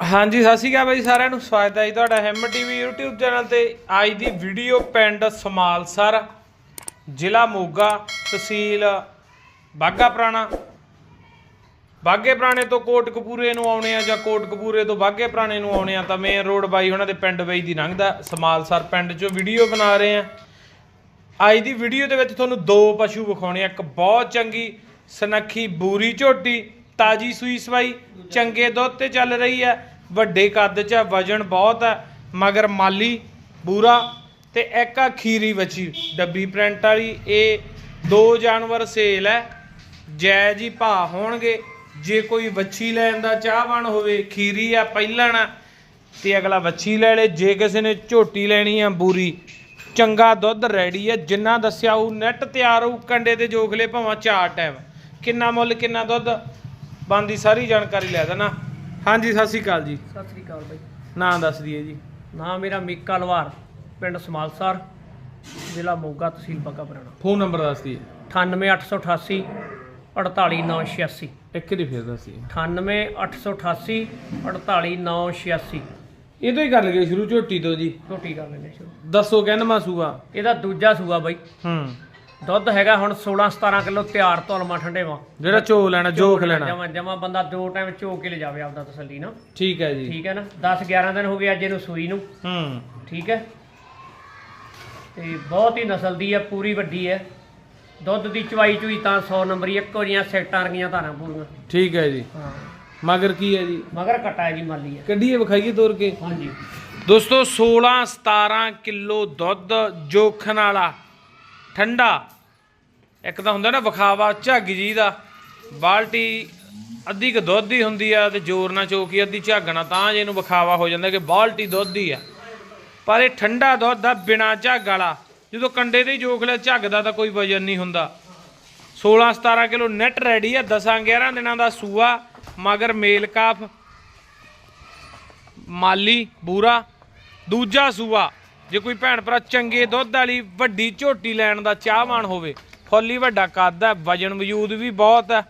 ਹਾਂਜੀ, ਸਤਿ ਸ਼੍ਰੀ ਅਕਾਲ ਬਾਈ ਸਾਰਿਆਂ ਨੂੰ। ਸਵਾਗਤ ਹੈ ਜੀ ਤੁਹਾਡਾ ਹਿੰਮ ਟੀਵੀ YouTube ਚੈਨਲ ਤੇ। ਅੱਜ ਦੀ ਵੀਡੀਓ ਪਿੰਡ ਸਮਾਲਸਰ, ਜ਼ਿਲ੍ਹਾ ਮੋਗਾ, ਤਹਿਸੀਲ ਬਾਗਾ ਪੁਰਾਣਾ। ਬਾਗੇ ਪੁਰਾਣੇ ਤੋਂ ਕੋਟਕਪੂਰੇ ਨੂੰ ਆਉਣੇ ਆ ਜਾਂ ਕੋਟਕਪੂਰੇ ਤੋਂ ਬਾਗੇ ਪੁਰਾਣੇ ਨੂੰ ਆਉਣੇ ਆ, ਤਾਂ ਮੇਨ ਰੋਡ ਬਾਈ ਉਹਨਾਂ ਦੇ ਪਿੰਡ ਬਾਈ ਦੀ ਲੰਘਦਾ ਸਮਾਲਸਰ ਪਿੰਡ 'ਚੋਂ ਵੀਡੀਓ ਬਣਾ ਰਹੇ ਆ। ਅੱਜ ਦੀ ਵੀਡੀਓ ਦੇ ਵਿੱਚ ਤੁਹਾਨੂੰ ਦੋ ਪਸ਼ੂ ਵਿਖਾਉਣੇ ਆ, ਇੱਕ ਬਹੁਤ ਚੰਗੀ ਸਨੱਖੀ ਬੂਰੀ ਝੋਟੀ ਤਾਜੀ ਸੂਈ ਸਵਾਈ, ਚੰਗੇ ਦੁੱਧ ਤੇ ਚੱਲ ਰਹੀ ਹੈ। ਵੱਡੇ ਕੱਦ 'ਚ ਵਜਨ ਬਹੁਤ ਹੈ, ਮਗਰ ਮਾਲੀ, ਬੂਰਾ ਤੇ ਇੱਕ ਆ ਖੀਰੀ ਵੱਛੀ। ਡੱਬੀ ਪ੍ਰਿੰਟ ਵਾਲੀ, ਇਹ ਦੋ ਜਾਨਵਰ ਸੇਲ ਹੈ। ਜੈ ਜੀ ਭਾਅ ਹੋਣਗੇ। ਜੇ ਕੋਈ ਵੱਛੀ ਲੈਣ ਦਾ ਚਾਹਵਾਨ ਹੋਵੇ, ਖੀਰੀ ਆ ਪਹਿਲਣ ਤੇ ਅਗਲਾ ਵੱਛੀ ਲੈ ਲੇ। ਜੇ ਕਿਸੇ ਨੇ ਝੋਟੀ ਲੈਣੀ ਆ ਬੂਰੀ, ਚੰਗਾ ਦੁੱਧ ਰੈਡੀ ਹੈ। ਜਿੰਨਾ ਦੱਸਿਆ ਉਹ ਨੈਟ ਤਿਆਰ ਹੋਊ, ਕੰਡੇ ਤੇ ਜੋਖਲੇ ਭਾਵਾਂ ਚਾਰ ਟਾਈਮ ਕਿੰਨਾ ਮੁੱਲ, ਕਿੰਨਾ ਦੁੱਧ? ਬੰਦੀ ਸਾਰੀ ਜਾਣਕਾਰੀ ਲੈ ਦੇਣਾ। ਹਾਂਜੀ ਸਤਿ ਸ਼੍ਰੀ ਅਕਾਲ ਜੀ। ਸਤਿ ਸ੍ਰੀ ਅਕਾਲ ਬਾਈ। ਨਾਂ ਦੱਸ ਦਈਏ ਜੀ। ਨਾਮ ਮੇਰਾ ਮੀਕਾ ਲਵਾਰ ਪਿੰਡ ਸਮਾਲਸਰ ਜ਼ਿਲ੍ਹਾ ਮੋਗਾ ਤਹਿਸੀਲ ਬੱਗਾ ਪੁਰਾਣਾ। ਫੋਨ ਨੰਬਰ ਦੱਸ ਦਈਏ। 98888 48986 ਇੱਕ ਵਾਰੀ ਫੇਰ ਦੱਸ ਦਈਏ। 98888 48986 ਇਹ ਤੋਂ ਹੀ ਕਰ ਲਈਏ ਸ਼ੁਰੂ ਝੋਟੀ ਤੋਂ ਜੀ। ਰੋਟੀ ਕਰ ਲੈਂਦੇ ਸ਼ੁਰੂ। ਦੱਸੋ ਕਹਿੰਦਾ ਮਾਸੂਗਾ ਇਹਦਾ ਦੂਜਾ ਸੂਆ ਬਾਈ। ਹੂੰ। ਦੁੱਧ ਹੈਗਾ ਹੁਣ 16 17 ਕਿਲੋ ਤਿਆਰ ਧੁਲਮਾ ਠੰਡੇ ਵਾ ਜਿਹੜਾ ਚੋ ਲੈਣਾ ਜੋਖ ਲੈਣਾ। ਜਮਾ ਜਮਾ ਬੰਦਾ ਦੋ ਟਾਈਮ ਚੋ ਕੇ ਲੈ ਜਾਵੇ ਆਪਦਾ ਤਸੱਲੀ ਨਾ ਠੀਕ ਹੈ ਜੀ। ਠੀਕ ਹੈ ਨਾ? 10 11 ਦਿਨ ਹੋ ਗਏ ਅੱਜ ਇਹਨੂੰ ਸੂਈ ਨੂੰ। ਹੂੰ। ਠੀਕ ਹੈ? ਤੇ ਬਹੁਤ ਹੀ ਨਸਲ ਦੀ ਹੈ ਪੂਰੀ ਵੱਡੀ ਹੈ। ਦੁੱਧ ਦੀ ਚਵਾਈ ਚੁਈ ਤਾਂ 100 ਨੰਬਰ ਇੱਕੋ ਜੀਆਂ ਸੈਕਟਾਂ ਰਗੀਆਂ ਧਾਰਾਂ ਪੂਰੀਆਂ। ਠੀਕ ਹੈ ਜੀ। ਹਾਂ। ਮਗਰ ਕੀ ਹੈ ਜੀ? ਮਗਰ ਕਟਾ ਹੈ ਜੀ ਮਾਲੀ ਹੈ। ਕੱਢੀਏ ਵਿਖਾਈਏ ਤੋਰ ਕੇ। ਹਾਂਜੀ। ਦੋਸਤੋ 16 17 ਕਿਲੋ ਦੁੱਧ ਜੋਖਣ ਵਾਲਾ ਠੰਡਾ। ਇੱਕ ਤਾਂ ਹੁੰਦਾ ਨਾ ਵਿਖਾਵਾ ਝੱਗ ਜੀ ਦਾ। ਬਾਲਟੀ ਅੱਧੀ ਕ ਦੁੱਧ ਦੀ ਹੁੰਦੀ ਆ ਤੇ ਜ਼ੋਰ ਨਾਲ ਚੋਕੀ ਅੱਧੀ ਝੱਗਣਾ ਤਾਂ ਜੇ ਇਹਨੂੰ ਵਿਖਾਵਾ ਹੋ ਜਾਂਦਾ ਕਿ ਬਾਲਟੀ ਦੁੱਧ ਦੀ ਆ। ਪਰ ਇਹ ਠੰਡਾ ਦੁੱਧ ਦਾ ਬਿਨਾ ਝੱਗ ਵਾਲਾ। ਜਦੋਂ ਕੰਡੇ ਤੇ ਜੋਖ ਲਿਆ, ਝੱਗ ਦਾ ਤਾਂ ਕੋਈ ਵਜਨ ਨਹੀਂ ਹੁੰਦਾ। 16 17 ਕਿਲੋ ਨੈਟ ਰੈਡੀ ਆ 10 11 ਦਿਨਾਂ ਦਾ ਸੂਆ, ਮਗਰ ਮੇਲ ਕਾਫ, ਮਾਲੀ, ਬੂਰਾ, ਦੂਜਾ ਸੂਆ। ਜੇ ਕੋਈ ਭੈਣ ਭਰਾ ਚੰਗੇ ਦੁੱਧ ਵਾਲੀ ਵੱਡੀ ਝੋਟੀ ਲੈਣ ਦਾ ਚਾਹਵਾਨ ਹੋਵੇ, ਫੁੱਲੀ ਵੱਡਾ ਕੱਦ ਹੈ, ਵਜਨ ਵਜੂਦ ਵੀ ਬਹੁਤ ਹੈ,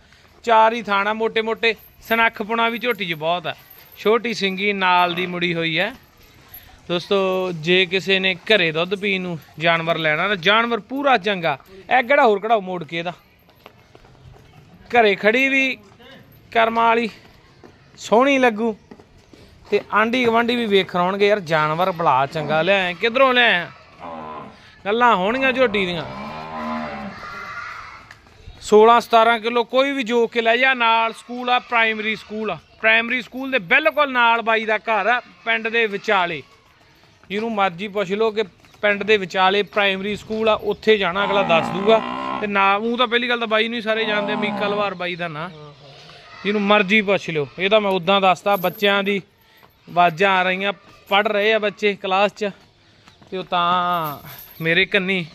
ਚਾਰ ਹੀ ਥਾਣਾ ਮੋਟੇ ਮੋਟੇ ਸਨੱਖ ਪੁਣਾ ਵੀ ਝੋਟੀ 'ਚ ਬਹੁਤ ਹੈ। ਛੋਟੀ ਸਿੰਗੀ ਨਾਲ ਦੀ ਮੁੜੀ ਹੋਈ ਹੈ। ਦੋਸਤੋ, ਜੇ ਕਿਸੇ ਨੇ ਘਰੇ ਦੁੱਧ ਪੀਣ ਨੂੰ ਜਾਨਵਰ ਲੈਣਾ ਨਾ ਜਾਨਵਰ ਪੂਰਾ ਚੰਗਾ। ਇਹ ਕਿਹੜਾ ਹੋਰ ਕਿਹੜਾ ਮੋੜ ਕੇ ਇਹਦਾ? ਘਰੇ ਖੜੀ ਵੀ ਕਰਮਾਂ ਵਾਲੀ ਸੋਹਣੀ ਲੱਗੂ। ਤੇ ਆਂਢੀ ਗਵਾਂਢੀ ਵੀ ਵੇਖ ਆਉਣਗੇ ਯਾਰ ਜਾਨਵਰ ਬਲਾ ਚੰਗਾ ਲਿਆਏ ਕਿਧਰੋਂ ਲਿਆਏ ਗੱਲਾਂ ਹੋਣਗੀਆਂ ਝੋਟੀ ਦੀਆਂ। 16 17 ਕਿਲੋ ਕੋਈ ਵੀ ਜੋ ਕੇ ਲੈ ਜਾ ਨਾਲ ਸਕੂਲ ਆ ਪ੍ਰਾਇਮਰੀ ਸਕੂਲ ਆ। ਪ੍ਰਾਇਮਰੀ ਸਕੂਲ ਦੇ ਬਿਲਕੁਲ ਨਾਲ ਬਾਈ ਦਾ ਘਰ ਆ ਪਿੰਡ ਦੇ ਵਿਚਾਲੇ। ਜਿਹਨੂੰ ਮਰਜ਼ੀ ਪੁੱਛ ਲਓ ਕਿ ਪਿੰਡ ਦੇ ਵਿਚਾਲੇ ਪ੍ਰਾਇਮਰੀ ਸਕੂਲ ਆ ਉੱਥੇ ਜਾਣਾ ਅਗਲਾ ਦੱਸ ਦੂਗਾ। ਤੇ ਨਾ ਉਹ ਤਾਂ ਪਹਿਲੀ ਗੱਲ ਤਾਂ ਬਾਈ ਨੂੰ ਹੀ ਸਾਰੇ ਜਾਣਦੇ ਆ, ਮੀਕਾ ਲਵਾਰ ਬਾਈ ਦਾ ਨਾਂ। ਜਿਹਨੂੰ ਮਰਜ਼ੀ ਪੁੱਛ ਲਿਓ। ਇਹ ਤਾਂ ਮੈਂ ਉਦਾਂ ਦੱਸਦਾ ਬੱਚਿਆਂ ਦੀ ਆਵਾਜ਼ਾਂ ਆ ਰਹੀਆਂ ਪੜ ਰਹੇ ਆ ਬੱਚੇ ਕਲਾਸ 'ਚ। ਤੇ ਉਹ ਤਾਂ ਮੇਰੇ ਕੰਨੀ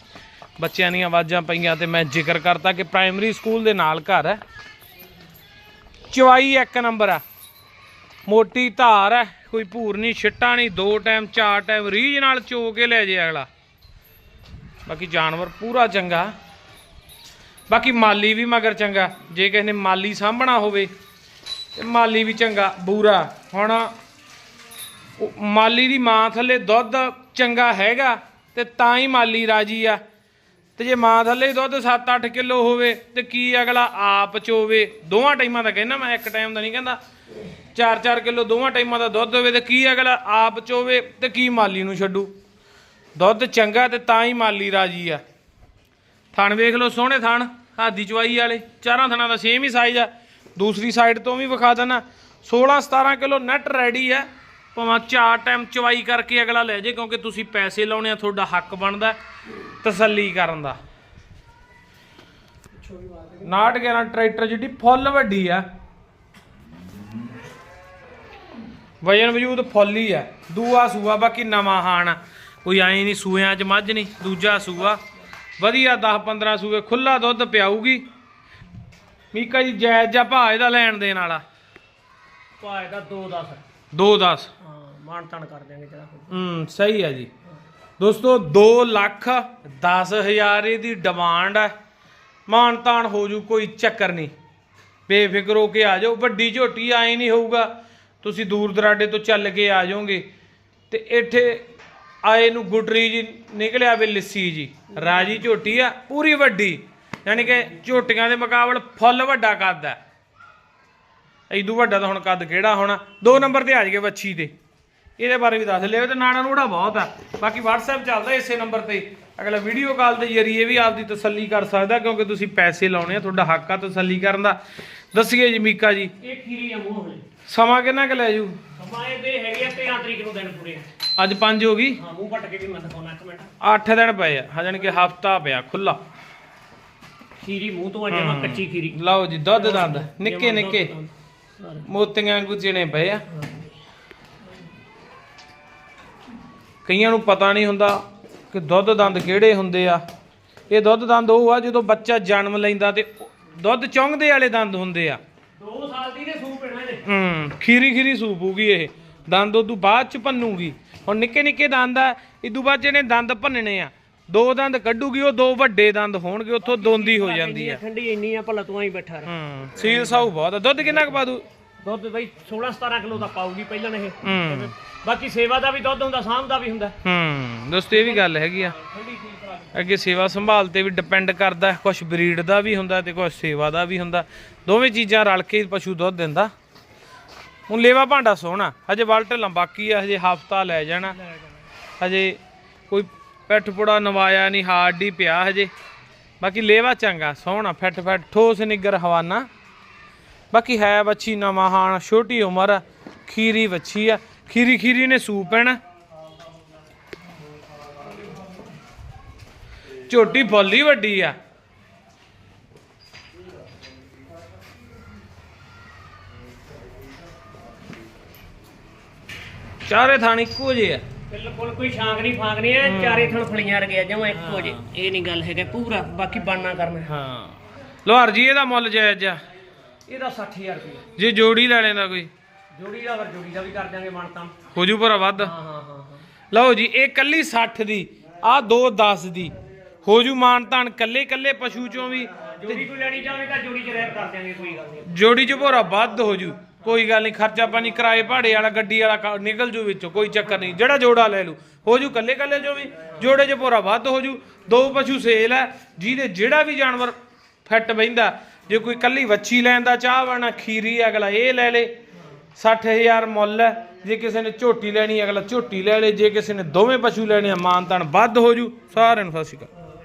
ਬੱਚਿਆਂ ਦੀਆਂ ਆਵਾਜ਼ਾਂ ਪਈਆਂ ਤੇ ਮੈਂ ਜ਼ਿਕਰ ਕਰਤਾ ਕਿ ਪ੍ਰਾਇਮਰੀ ਸਕੂਲ ਦੇ ਨਾਲ ਘਰ ਹੈ। ਚਵਾਈ ਇੱਕ ਨੰਬਰ ਆ। ਮੋਟੀ ਧਾਰ ਹੈ, ਕੋਈ ਭੂਰ ਨਹੀਂ, ਛਿੱਟਾ ਨਹੀਂ, ਦੋ ਟਾਈਮ ਚਾਰ ਟਾਈਮ ਰੀਝ ਨਾਲ ਚੋ ਕੇ ਲੈ ਜੇ ਅਗਲਾ। ਬਾਕੀ ਜਾਨਵਰ ਪੂਰਾ ਚੰਗਾ। ਬਾਕੀ ਮਾਲੀ ਵੀ ਮਗਰ ਚੰਗਾ। ਜੇ ਕਿਸੇ ਨੇ ਮਾਲੀ ਸਾਂਭਣਾ ਹੋਵੇ ਤੇ ਮਾਲੀ ਵੀ ਚੰਗਾ, ਬੂਰਾ। ਹੁਣ ਮਾਲੀ ਦੀ ਮਾਂ ਥੱਲੇ ਦੁੱਧ ਚੰਗਾ ਹੈਗਾ ਤੇ ਤਾਂ ਹੀ ਮਾਲੀ ਰਾਜੀ ਆ। ਤੇ ਜੇ ਮਾਂ ਥੱਲੇ ਦੁੱਧ 7-8 ਕਿਲੋ ਹੋਵੇ ਤੇ ਕੀ ਅਗਲਾ ਆਪ ਚੋਵੇ ਦੋਵਾਂ ਟਾਈਮਾਂ ਦਾ ਕਹਿੰਦਾ ਮੈਂ, ਇੱਕ ਟਾਈਮ ਦਾ ਨਹੀਂ ਕਹਿੰਦਾ। 4-4 ਕਿਲੋ ਦੋਵਾਂ ਟਾਈਮਾਂ ਦਾ ਦੁੱਧ ਹੋਵੇ ਤੇ ਕੀ ਅਗਲਾ ਆਪ ਚੋਵੇ ਤੇ ਕੀ ਮਾਲੀ ਨੂੰ ਛੱਡੂ? ਦੁੱਧ ਚੰਗਾ ਤੇ ਤਾਂ ਹੀ ਮਾਲੀ ਰਾਜੀ ਆ। ਥਣ ਵੇਖ ਲਓ ਸੋਹਣੇ ਥਣ, ਹਾਦੀ ਚਵਾਈ ਵਾਲੇ। ਚਾਰਾਂ ਥਣਾਂ ਦਾ ਸੇਮ ਹੀ ਸਾਈਜ਼ ਆ। ਦੂਸਰੀ ਸਾਈਡ ਤੋਂ ਵੀ ਵਿਖਾ ਦੇਣਾ 16 17 ਕਿਲੋ ਨੈਟ ਰੈਡੀ ਆ। ਭਾਵੇਂ ਚਾਰ ਟਾਈਮ ਚਵਾਈ ਕਰਕੇ ਅਗਲਾ ਲੈ ਜੇ, ਕਿਉਂਕਿ ਤੁਸੀਂ ਪੈਸੇ ਲਾਉਣੇ ਆ, ਤੁਹਾਡਾ ਹੱਕ ਬਣਦਾ ਤਸੱਲੀ ਕਰਨ ਦਾ। ਨਾਟ 911 ਟਰੈਕਟਰ ਜਿਹੜੀ ਫੁੱਲ ਵੱਡੀ ਆ। ਵਜਨ ਵਜੂਦ ਫੁੱਲ ਹੀ ਆ। ਦੂਆ ਸੂਆ, ਬਾਕੀ ਨਵਾਂ ਹਾਣ। ਕੋਈ ਐਂ ਨਹੀਂ ਸੂਇਆਂ 'ਚ ਮੱਝ ਨਹੀਂ, ਦੂਜਾ ਸੂਆ। ਵਧੀਆ 10 15 ਸੂਏ ਖੁੱਲਾ ਦੁੱਧ ਪਿਆਊਗੀ। ਮੀਕਾ ਜੀ, ਜਾਇਜ਼ ਜਾਂ ਭਾਅ ਇਹਦਾ ਲੈਣ ਦੇਣ ਵਾਲਾ। ਭਾਅ ਦਾ 2 10 2 10 ਹਾਂ ਮਾਨ ਤਾਨ ਕਰ ਦਿਆਂਗੇ ਜਿਹੜਾ ਕੋਈ। ਹੂੰ ਸਹੀ ਹੈ ਜੀ। ਦੋਸਤੋ 2 ਲੱਖ 10000 ਇਹਦੀ ਡਿਮਾਂਡ ਹੈ। ਮਾਨ ਤਾਨ ਹੋ ਜੂ ਕੋਈ ਚੱਕਰ ਨਹੀਂ। ਬੇਫਿਕਰ ਹੋ ਕੇ ਆ ਜਾਓ। ਵੱਡੀ ਝੋਟੀ ਆਏ ਨਹੀਂ ਹੋਊਗਾ। ਤੁਸੀਂ ਦੂਰ ਦਰਾਡੇ ਤੋਂ ਚੱਲ ਕੇ ਆ ਜਾਓਗੇ। ਤੇ ਇੱਥੇ ਆਏ ਨੂੰ ਗੁਟਰੀ ਜੀ ਨਿਕਲਿਆ ਵੇ ਲਿੱਸੀ ਜੀ। ਰਾਜੀ ਝੋਟੀ ਆ ਪੂਰੀ ਵੱਡੀ। ਯਾਨੀ ਕਿ ਝੋਟੀਆਂ ਦੇ ਮੁਕਾਬਲੇ ਫੁੱਲ ਵੱਡਾ ਕੱਦ ਆ ਇਦੂ ਵੱਡਾ ਤਾਂ ਹੁਣ ਕੱਦ ਕਿਹੜਾ ਹੋਣਾ? ਦੋ ਨੰਬਰ ਤੇ ਆ ਜਾਈਏ ਵੱਛੀ ਤੇ। ਇਹਦੇ ਬਾਰੇ ਵੀ ਦੱਸ ਲਿਓ ਤੇ ਨਾਣਾ ਨੂੜਾ ਬਹੁਤ ਆ। ਬਾਕੀ WhatsApp ਚੱਲਦਾ ਇਸੇ ਨੰਬਰ ਤੇ। ਅਗਲਾ ਵੀਡੀਓ ਕਾਲ ਦੇ ਜ਼ਰੀਏ ਵੀ ਆਪਦੀ ਤਸੱਲੀ ਕਰ ਸਕਦਾ ਕਿਉਂਕਿ ਤੁਸੀਂ ਪੈਸੇ ਲਾਉਣੇ ਆ ਤੁਹਾਡਾ ਹੱਕ ਆ ਤਸੱਲੀ ਕਰਨ ਦਾ। ਦੱਸੀਏ ਜੀ ਮੀਕਾ ਜੀ। ਇਹ ਖੀਰੀ ਆ ਮੂੰਹ ਹੋਲੇ ਸਮਾਂ ਕਿੰਨਾ ਕੁ ਲੈ ਜੂ? ਸਮਾਂ ਇਹਦੇ ਹੈਗੇ ਆ 13 ਤਰੀਕ ਨੂੰ ਦਿਨ ਪੂਰੇ। ਅੱਜ 5 ਹੋ ਗਈ? ਹਾਂ ਮੂੰਹ ਕੇ ਵੀ ਮੈਂ ਦਿਖਾਉਣਾ ਇੱਕ ਮਿੰਟ। 8 ਦਿਨ ਪਏ ਆ। ਹਾਂ ਕਿ ਹਫਤਾ ਪਿਆ ਖੁੱਲਾ ਖੀਰੀ ਮੂੰਹ ਤੋਂ ਆ ਜਮਾ ਕੱਚੀ ਖੀਰੀ। ਲਓ ਜੀ ਦੁੱਧ ਦੰਦ। ਨਿੱਕੇ ਨਿੱਕੇ। ਮੋਤੀਆਂ ਵਾਂਗੂ ਚਿਣੇ ਪਏ ਆ। ਕਈਆਂ ਨੂੰ ਪਤਾ ਨਹੀਂ ਹੁੰਦਾ ਕਿ ਦੁੱਧ ਦੰਦ ਕਿਹੜੇ ਹੁੰਦੇ ਆ। ਇਹ ਦੁੱਧ ਦੰਦ ਉਹ ਆ ਜਦੋਂ ਬੱਚਾ ਜਨਮ ਲੈਂਦਾ ਤੇ ਉਹ ਦੁੱਧ ਚੌਂਗਦੇ ਵਾਲੇ ਦੰਦ ਹੁੰਦੇ ਆ। ਦੋ ਸਾਲ ਦੀ ਨੇ ਸੂਪ ਪੈਣਾ ਇਹਨੇ ਹੂੰ ਖੀਰੀ ਖੀਰੀ ਸੂਪੂਗੀ ਇਹ। ਦੰਦ ਉਦੋਂ ਬਾਅਦ ਚ ਭੰਨੂਗੀ। ਹੁਣ ਨਿੱਕੇ ਨਿੱਕੇ ਦੰਦ ਆ ਇਦੋਂ ਬਾਅਦ ਜਿਹਨੇ ਦੰਦ ਭੰਨਣੇ ਆ। ਦੋ ਦੰਦ ਕੱਢੂਗੀ ਉਹ ਦੋ ਵੱਡੇ ਦੰਦ ਹੋਣਗੇ ਉੱਥੋਂ ਦੋਂਦੀ ਹੋ ਜਾਂਦੀ ਆ। ਠੰਡੀ ਇੰਨੀ ਆ ਭਲਾ ਤੂੰ ਆਈ ਬੈਠਾ ਰਹਿ। ਹੂੰ ਸੀਲ ਸਾਊ ਬਹੁਤ ਆ। ਦੁੱਧ ਕਿੰਨਾ ਕੁ ਪਾ ਦੂ? ਦੁੱਧ ਬਈ 16 17 ਕਿਲੋ ਦਾ ਪਾਊਗੀ ਪਹਿਲਾਂ ਇਹ। ਹੂੰ। ਬਾਕੀ ਸੇਵਾ ਦਾ ਵੀ ਦੁੱਧ ਹੁੰਦਾ ਸਾਂਭ ਦਾ ਵੀ ਹੁੰਦਾ। ਹੂੰ ਦੋਸਤੋ ਇਹ ਵੀ ਗੱਲ ਹੈਗੀ ਆ। ਠੰਡੀ ਅੱਗੇ ਸੇਵਾ ਸੰਭਾਲ ਤੇ ਵੀ ਡਿਪੈਂਡ ਕਰਦਾ ਕੁਝ ਬਰੀਡ ਦਾ ਵੀ ਹੁੰਦਾ ਤੇ ਕੁਝ ਸੇਵਾ ਦਾ ਵੀ ਹੁੰਦਾ। ਦੋਵੇਂ ਚੀਜ਼ਾਂ ਰਲ ਕੇ ਹੀ ਪਸ਼ੂ ਦੁੱਧ ਦਿੰਦਾ। ਹੁਣ ਲੇਵਾ ਭਾਂਡਾ ਸੋਹਣਾ ਹਜੇ ਵਲਟ ਲੰਬਾਕੀ ਆ ਹਜੇ ਹਫਤਾ ਲੈ ਜਾਣਾ। ਹਜੇ ਕੋਈ ਪਿੱਠ ਪੁੜਾ ਨਵਾਇਆ ਨਹੀਂ ਹਾਰਡ ਹੀ ਪਿਆ ਹਜੇ। ਬਾਕੀ ਲੇਵਾ ਚੰਗਾ ਸੋਹਣਾ ਫਿੱਟ ਫਿੱਟ ਠੋਸ ਨਿੱਗਰ ਹਵਾਨਾ। ਬਾਕੀ ਹੈ ਬੱਚੀ ਨਵਾਂ ਹਾਣ ਛੋਟੀ ਉਮਰ ਆ, ਖੀਰੀ ਬੱਚੀ ਆ। ਖੀਰੀ ਖੀਰੀ ਨੇ ਸੂਪ ਪੈਣਾ। ਝੋਟੀ ਬੋਲੀ ਵੱਡੀ ਆ। ਚਾਰੇ ਥਾਣ ਇੱਕੋ ਜਿਹੇ ਆ। ਬਿਲਕੁਲ ਕੋਈ ਸ਼ਾਂਕ ਨਹੀਂ ਫਾਂਕ ਨਹੀਂ ਐ ਚਾਰੇ ਥਣ ਫਲੀਆਂ ਰਗਿਆ ਜਮਾ ਇੱਕੋ ਜੇ। ਇਹ ਨਹੀਂ ਗੱਲ ਹੈਗਾ ਪੂਰਾ ਬਾਕੀ ਬਣਨਾ ਕਰਨਾ। ਹਾਂ। ਲੋਹਾਰ ਜੀ ਇਹਦਾ ਮੁੱਲ ਜਾਇਜ਼ ਆ। ਇਹਦਾ 60000 ਰੁਪਏ ਜੇ ਜੋੜੀ ਲੈ ਲੈਂਦਾ ਕੋਈ। ਜੋੜੀ ਦਾ ਵਰ ਜੋੜੀ ਦਾ ਵੀ ਕਰ ਦਿਆਂਗੇ ਮਨ ਤਾਂ। ਹੋ ਜੂ ਭਰਾ ਵੱਧ। ਹਾਂ ਹਾਂ ਹਾਂ ਹਾਂ। ਲਓ ਜੀ ਇਹ ਕੱਲੀ 60 ਦੀ ਆ 2 10 ਦੀ। ਹੋ ਜੂ ਮਾਨ ਤਾਨ ਕੱਲੇ ਕੱਲੇ ਪਸ਼ੂ ਚੋਂ ਵੀ। ਜੋੜੀ ਕੋਈ ਲੈਣੀ ਚਾਹਵੇ ਤਾਂ ਜੋੜੀ ਚ ਰੈਪ ਕਰ ਦਿਆਂਗੇ ਕੋਈ ਗੱਲ ਨਹੀਂ। ਜੋੜੀ ਚ ਭੋਰਾ ਵੱਧ ਹੋ ਜੂ। ਕੋਈ ਗੱਲ ਨਹੀਂ, ਖਰਚਾ ਪਾਣੀ ਕਿਰਾਏ ਭਾੜੇ ਵਾਲਾ, ਗੱਡੀ ਵਾਲਾ ਕ- ਨਿਕਲ ਜੂ ਵਿੱਚੋਂ, ਕੋਈ ਚੱਕਰ ਨਹੀਂ। ਜਿਹੜਾ ਜੋੜਾ ਲੈ ਲੂ ਹੋ ਜੂ ਕੱਲੇ ਕੱਲੇ ਚੋਂ ਵੀ? ਜੋੜੇ ਚ ਭੋਰਾ ਵੱਧ ਹੋ ਜੂ, ਦੋ ਪਸ਼ੂ ਸੇਲ ਹੈ, ਜਿਹਦੇ ਜਿਹੜਾ ਵੀ ਜਾਨਵਰ ਫਿੱਟ ਬਹਿੰਦਾ, ਜੇ ਕੋਈ ਕੱਲੀ ਵੱਛੀ ਲੈਣ ਦਾ ਚਾਹ ਵਾਣਾ ਖੀਰੀ ਅਗਲਾ ਇਹ ਲੈ ਲੇ। 60000 ਮੁੱਲ ਹੈ, ਜੇ ਕਿਸੇ ਨੇ ਝੋਟੀ ਲੈਣੀ ਅਗਲਾ ਝੋਟੀ ਲੈ ਲੇ। ਜੇ ਕਿਸੇ ਨੇ ਦੋਵੇਂ ਪਸ਼ੂ ਲੈਣੇ ਆ ਮਾਨ ਤਾਨ ਵੱਧ ਹੋ ਜੂ। ਸਾਰਿਆਂ ਨੂੰ ਸਤਿ ਸ਼੍ਰੀ ਅਕਾਲ।